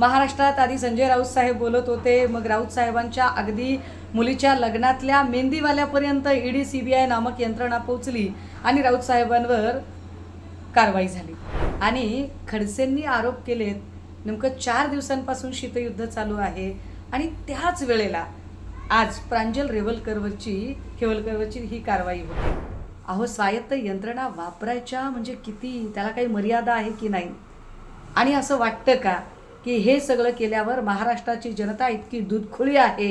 महाराष्ट्रात आधी संजय राऊत साहेब बोलत होते. मग राऊत साहेबांच्या अगदी मुलीच्या लग्नातल्या मेहंदीवाल्यापर्यंत ईडी आय नामक यंत्रणा पोहोचली आणि राऊत साहेबांवर कारवाई झाली. आणि खडसेंनी आरोप केलेत नेमकं चार दिवसांपासून शीतयुद्ध चालू आहे आणि त्याच वेळेला आज प्रांजल रेवलकरवरची केवलकरवरची ही कारवाई होती. अहो स्वायत्त यंत्रणा वापरायच्या म्हणजे किती? त्याला काही मर्यादा आहे की नाही? आणि असं वाटतं का? की हे सगळं केल्यावर महाराष्ट्राची जनता इतकी दुधखुळी आहे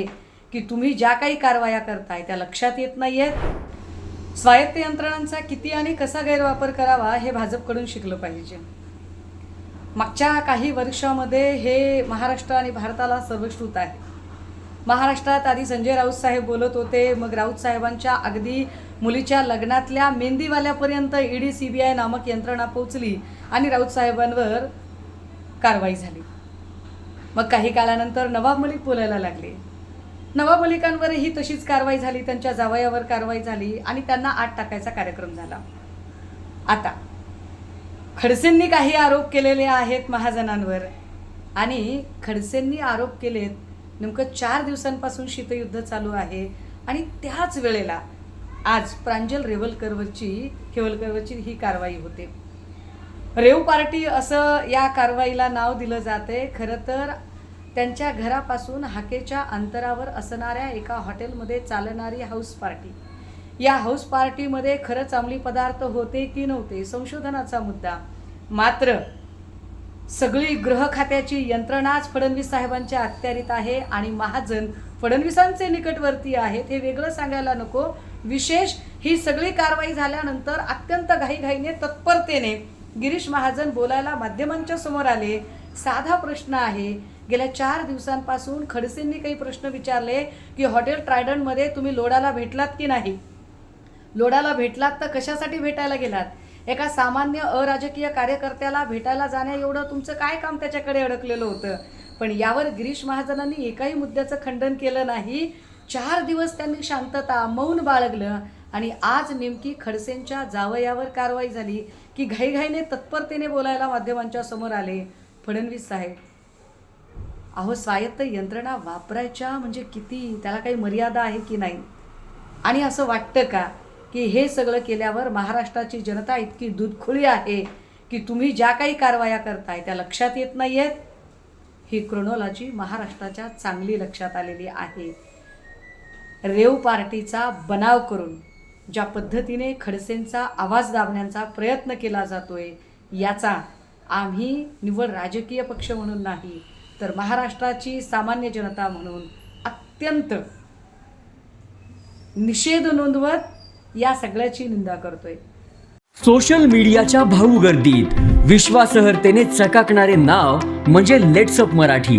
की तुम्ही ज्या काही कारवाया करताय त्या लक्षात येत नाही आहेत स्वायत्त यंत्रणांचा किती आणि कसा गैरवापर करावा हे भाजपकडून शिकलं पाहिजे. मागच्या काही वर्षामध्ये हे महाराष्ट्र आणि भारताला सर्वश्रुत आहे. महाराष्ट्रात आधी संजय राऊत साहेब बोलत होते मग राऊत साहेबांच्या अगदी मुलीच्या लग्नातल्या मेहंदीवाल्यापर्यंत ईडी आय नामक यंत्रणा पोचली आणि राऊत साहेबांवर कारवाई झाली. मग काही काळानंतर नवाब मलिक बोलायला लागले. नवाब मलिकांवरही तशीच कारवाई झाली त्यांच्या जावयावर कारवाई झाली आणि त्यांना आत टाकायचा कार्यक्रम झाला. आता खडसेंनी काही आरोप केलेले आहेत महाजनांवर आणि खडसेंनी आरोप केलेत नेमकं चार दिवसांपासून शीतयुद्ध चालू आहे आणि त्याच वेळेला आज प्रांजल रेवलकरवरची केवलकरवरची ही कारवाई होते. रेव पार्टी असं या कारवाईला नाव दिलं जाते खरं तर त्यांच्या घरापासून हाकेच्या अंतरावर असणाऱ्या एका हॉटेलमध्ये चालणारी हाऊस पार्टी. या हाऊस पार्टीमध्ये खरंच अंमली पदार्थ होते की नव्हते संशोधनाचा मुद्दा. मात्र सगळी गृह खात्याची यंत्रणाच फडणवीस साहेबांच्या अखत्यारीत आहे आणि महाजन फडणवीसांचे निकटवर्ती आहेत हे वेगळं सांगायला नको. विशेष ही सगळी कारवाई झाल्यानंतर अत्यंत घाईघाईने तत्परतेने गिरीश महाजन बोलायला माध्यमांच्या समोर आले. साधा प्रश्न आहे. गेल्या चार दिवसांपासून खडसेंनी काही प्रश्न विचारले की हॉटेल ट्रायडंटमध्ये तुम्ही लोडाला भेटलात की नाही? लोडाला भेटलात तर कशासाठी भेटायला गेलात? एका सामान्य अराजकीय कार्यकर्त्याला भेटायला जाण्या एवढं तुमचं काय काम त्याच्याकडे अडकलेलं होतं? पण यावर गिरीश महाजनांनी एकाही मुद्द्याचं खंडन केलं नाही. चार दिवस त्यांनी शांतता मौन बाळगलं. आणि आज नेमकी खडसेंच्या जावयावर कारवाई झाली की घाईघाईने तत्परतेने बोलायला माध्यमांच्या समोर आले. फडणवीस साहेब अहो स्वायत्त यंत्रणा वापरायच्या म्हणजे किती? त्याला काही मर्यादा आहे की नाही? आणि असं वाटतं का की हे सगळं केल्यावर महाराष्ट्राची जनता इतकी दुधखुळी आहे की तुम्ही ज्या काही कारवाया करताय त्या लक्षात येत नाही आहेत ही क्रोनॉलॉजी महाराष्ट्राच्या चांगली लक्षात आलेली आहे. रेव पार्टीचा बनाव करून ज्या पद्धतीने खडसेंचा आवाज दाबण्याचा प्रयत्न केला जातोय याचा आम्ही निव्वळ राजकीय पक्ष म्हणून नाही तर महाराष्ट्राची सामान्य जनता म्हणून अत्यंत निषेध नोंदवत या सगळ्याची निंदा करतोय. सोशल मीडियाच्या भाऊ गर्दीत विश्वासार्हतेने चकाकणारे नाव म्हणजे लेट्सअप मराठी.